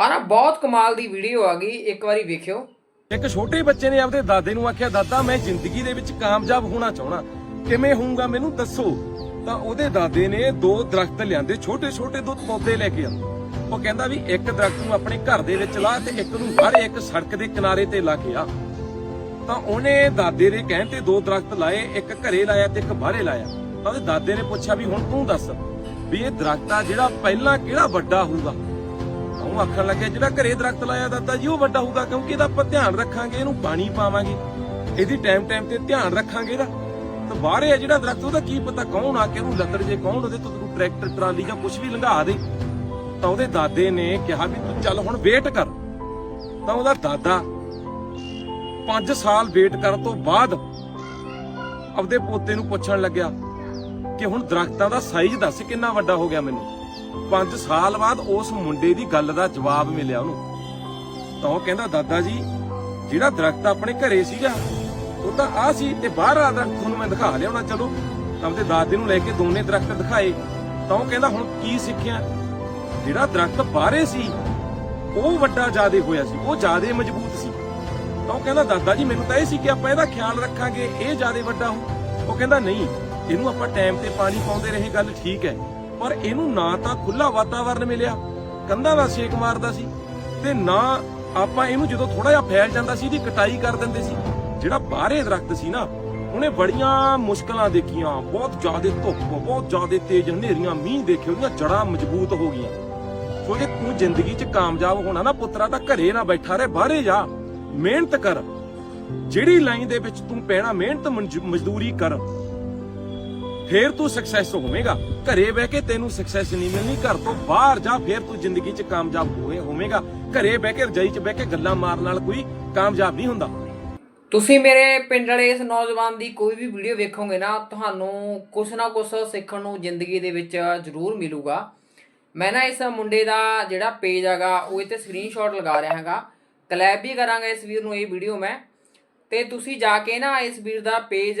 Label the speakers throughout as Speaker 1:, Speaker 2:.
Speaker 1: ਆ ਨਾ ਬਹੁਤ ਕਮਾਲ ਦੀ ਵੀਡੀਓ ਆ ਗਈ, ਇੱਕ ਵਾਰੀ ਵੇਖਿਓ।
Speaker 2: ਇੱਕ ਛੋਟੇ ਬੱਚੇ ਨੇ ਆਪਦੇ ਦਾਦੇ ਨੂੰ ਆਖਿਆ, ਦਾਦਾ, ਮੈਂ ਜ਼ਿੰਦਗੀ ਦੇ ਵਿੱਚ ਕਾਮਯਾਬ ਹੋਣਾ ਚਾਹਣਾ ਕਿਵੇਂ ਹੋਊਗਾ ਮੈਨੂੰ ਦੱਸੋ? ਤਾਂ ਉਹਦੇ ਦਾਦੇ ਨੇ ਦੋ ਦਰਖਤ ਲਿਆਂਦੇ ਛੋਟੇ ਛੋਟੇ ਦੋ ਪੌਦੇ ਲੈ ਕੇ ਆ ਉਹ ਕਹਿੰਦਾ ਵੀ ਇੱਕ ਦਰਖਤ ਨੂੰ ਆਪਣੇ ਘਰ ਦੇ ਵਿੱਚ ਲਾ ਤੇ ਇੱਕ ਨੂੰ ਹਰ ਇੱਕ ਸੜਕ ਦੇ ਕਿਨਾਰੇ ਤੇ ਲਾ ਕੇ ਆ। ਤਾਂ ਉਹਨੇ ਦਾਦੇ ਦੇ ਕਹਿਣ ਤੇ ਦੋ ਦਰਖਤ ਲਾਏ, ਇੱਕ ਘਰੇ ਲਾਇਆ ਤੇ ਇੱਕ ਬਾਹਰੇ ਲਾਇਆ। ਤਾਂ ਉਹਦੇ ਦਾਦੇ ਨੇ ਪੁੱਛਿਆ ਵੀ ਹੁਣ ਤੂੰ ਦੱਸ ਵੀ ਇਹ ਦਰਖਤ ਆ ਜਿਹੜਾ ਪਹਿਲਾਂ ਕਿਹੜਾ ਵੱਡਾ ਹੋਊਗਾ? ਉਹ ਆਖਣ ਲੱਗਿਆ ਜਿਹੜਾ ਘਰੇ ਦਰਖਤ ਲਾਇਆ ਦਾਦਾ ਜੀ, ਉਹ ਵੱਡਾ ਹੋਊਗਾ ਕਿਉਂਕਿ ਇਹਦਾ ਆਪਾਂ ਧਿਆਨ ਰੱਖਾਂਗੇ, ਇਹਨੂੰ ਪਾਣੀ ਪਾਵਾਂਗੇ। ਇਹਦੀ ਟਾਈਮ ਟਾਈਮ ਤੇ ਧਿਆਨ ਰੱਖਾਂਗੇ ਇਹਦਾ। ਤਾਂ ਬਾਹਰੇ ਆ ਜਿਹੜਾ ਦਰਖਤ, ਉਹਦਾ ਕੀ ਪਤਾ ਕੌਣ ਆ ਕੇ ਉਹਨੂੰ ਲੱਤੜ ਜੇ ਕੌਣ, ਉਹਦੇ ਤੋਂ ਟਰੈਕਟਰ ਟਰਾਲੀ ਜਾਂ ਕੁਝ ਵੀ ਲੰਘਾ ਦੇ। ਤਾਂ ਉਹਦੇ ਦਾਦੇ ਨੇ ਕਿਹਾ ਵੀ ਤੂੰ ਚੱਲ ਹੁਣ ਵੇਟ ਕਰ। ਤਾਂ ਉਹਦਾ ਦਾਦਾ 5 ਸਾਲ ਵੇਟ ਕਰਨ ਤੋਂ ਬਾਅਦ ਆਪਦੇ ਪੋਤੇ ਨੂੰ ਪੁੱਛਣ ਲੱਗਿਆ ਕਿ ਹੁਣ ਦਰਖਤਾਂ ਦਾ ਸਾਈਜ਼ ਦੱਸ ਕਿੰਨਾ ਵੱਡਾ ਹੋ ਗਿਆ ਮੈਨੂੰ? 5 ਸਾਲ ਬਾਅਦ ਉਸ ਮੁੰਡੇ ਦੀ ਗੱਲ ਦਾ ਜਵਾਬ ਮਿਲਿਆ ਉਹਨੂੰ। ਤਾਂ ਉਹ ਕਹਿੰਦਾ, ਦਾਦਾ ਜੀ, ਜਿਹੜਾ ਦਰਖਤ ਆਪਣੇ ਘਰੇ ਸੀਗਾ, ਉਹ ਤਾਂ ਆ ਸੀ ਤੇ ਬਾਹਰ ਆ ਦਰਖਤ ਤੁਹਾਨੂੰ ਮੈਂ ਦਿਖਾ ਲਿਆਉਣਾ, ਚਲੋ। ਤਾਂ ਉਹਦੇ ਦਾਦੇ ਨੂੰ ਲੈ ਕੇ ਦੋਨੇ ਦਰਖਤ ਦਿਖਾਏ। ਤਾਂ ਉਹ ਕਹਿੰਦਾ, ਹੁਣ ਕੀ ਸਿੱਖਿਆ? ਜਿਹੜਾ ਦਰਖਤ ਬਾਹਰੇ ਸੀ, ਉਹ ਵੱਡਾ ਜਿਆਦੇ ਹੋਇਆ ਸੀ, ਉਹ ਜਿਆਦੇ ਮਜ਼ਬੂਤ ਸੀ। ਤਾਂ ਉਹ ਕਹਿੰਦਾ, ਦਾਦਾ ਜੀ, ਮੈਨੂੰ ਤਾਂ ਇਹ ਸੀ ਕਿ ਆਪਾਂ ਇਹਦਾ ਖਿਆਲ ਰੱਖਾਂਗੇ, ਇਹ ਜਿਆਦੇ ਵੱਡਾ ਹੋ। ਉਹ ਕਹਿੰਦਾ, ਨਹੀਂ, ਇਹਨੂੰ ਆਪਾਂ ਟਾਈਮ ਤੇ ਪਾਣੀ ਪਾਉਂਦੇ ਰਹੇ ਗੱਲ ਠੀਕ ਹੈ। ਪਰ ਇਹਨੂੰ ਨਾ ਤਾਂ ਖੁੱਲਾ ਵਾਤਾਵਰਨ ਮਿਲਿਆ। ਕੰਧਾਂ ਦਾ ਛੇਕ ਮਾਰਦਾ ਸੀ ਤੇ ਨਾ ਆਪਾਂ ਇਹਨੂੰ ਜਦੋਂ ਥੋੜਾ ਜਿਹਾ ਫੈਲ ਜਾਂਦਾ ਸੀ, ਇਹਦੀ ਕਟਾਈ ਕਰ ਦਿੰਦੇ ਸੀ। ਜਿਹੜਾ ਬਾਹਰੇ ਦਰਖਤ ਸੀ ਨਾ, ਉਹਨੇ ਬੜੀਆਂ ਮੁਸ਼ਕਲਾਂ ਦੇਖੀਆਂ। ਬਹੁਤ ਜ਼ਿਆਦਾ ਧੁੱਪ, ਬਹੁਤ ਜ਼ਿਆਦਾ ਤੇਜ਼ ਹਨੇਰੀਆਂ, ਮੀਂਹ ਦੇਖੇ ਉਹਦੀਆਂ ਜੜਾਂ ਮਜ਼ਬੂਤ ਹੋ ਗਈਆਂ। ਸੋ ਜੇ ਤੂੰ ਜ਼ਿੰਦਗੀ 'ਚ ਕਾਮਯਾਬ ਹੋਣਾ ਨਾ ਪੁੱਤਰਾ, ਤਾਂ ਘਰੇ ਨਾ ਬੈਠਾ ਰਹੇ, ਬਾਹਰੇ ਜਾ। ਮਿਹਨਤ ਕਰ। ਜਿਹੜੀ ਲਾਈਨ ਦੇ ਵਿੱਚ ਤੂੰ ਪੈਣਾ, ਮਿਹਨਤ ਮਜ਼ਦੂਰੀ ਕਰ। ਫੇਰ ਤੂੰ ਸਕਸੈਸ ਹੋਵੇਂਗਾ। ਘਰੇ ਬਹਿ ਕੇ ਤੈਨੂੰ ਸਕਸੈਸ ਨਹੀਂ ਮਿਲਣੀ, ਘਰ ਤੋਂ ਬਾਹਰ ਜਾ, ਫੇਰ ਤੂੰ ਜ਼ਿੰਦਗੀ 'ਚ ਕਾਮਯਾਬ ਹੋਏ ਹੋਵੇਂਗਾ। ਘਰੇ ਬਹਿ ਕੇ ਰਜਾਈ 'ਚ ਬਹਿ ਕੇ ਗੱਲਾਂ ਮਾਰਨ ਨਾਲ ਕੋਈ ਕਾਮਯਾਬ ਨਹੀਂ ਹੁੰਦਾ।
Speaker 1: ਤੁਸੀਂ ਮੇਰੇ ਪਿੰਡ ਵਾਲੇ ਇਸ ਨੌਜਵਾਨ ਦੀ ਕੋਈ ਵੀ ਵੀਡੀਓ ਵੇਖੋਗੇ ਨਾ, ਤੁਹਾਨੂੰ ਕੁਛ ਨਾ ਕੁਛ ਸਿੱਖਣ ਨੂੰ ਜ਼ਿੰਦਗੀ ਦੇ ਵਿੱਚ ਜ਼ਰੂਰ ਮਿਲੂਗਾ। ਮੈਂ ਨਾ ਇਸ ਮੁੰਡੇ ਦਾ ਜਿਹੜਾ ਪੇਜ ਹੈਗਾ, ਉਹ ਇੱਥੇ ਸਕਰੀਨਸ਼ਾਟ ਲਗਾ ਰਿਹਾ ਹੈਗਾ। ਕਲੈਬ ਵੀ ਕਰਾਂਗਾ ਇਸ ਵੀਰ ਨੂੰ ਇਹ ਵੀਡੀਓ ਮੈਂ। ਤੇ ਤੁਸੀਂ ਜਾ ਕੇ ਨਾ ਇਸ ਵੀਰ ਦਾ ਪੇਜ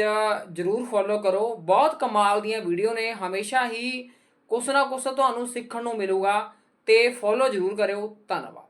Speaker 1: ਜ਼ਰੂਰ ਫੋਲੋ ਕਰੋ। ਬਹੁਤ ਕਮਾਲ ਦੀਆਂ ਵੀਡੀਓ ਨੇ। ਹਮੇਸ਼ਾ ਹੀ ਕੁਛ ਨਾ ਕੁਛ ਤੁਹਾਨੂੰ ਸਿੱਖਣ ਨੂੰ ਮਿਲੂਗਾ ਤੇ ਫੋਲੋ ਜ਼ਰੂਰ ਕਰਿਓ। ਧੰਨਵਾਦ।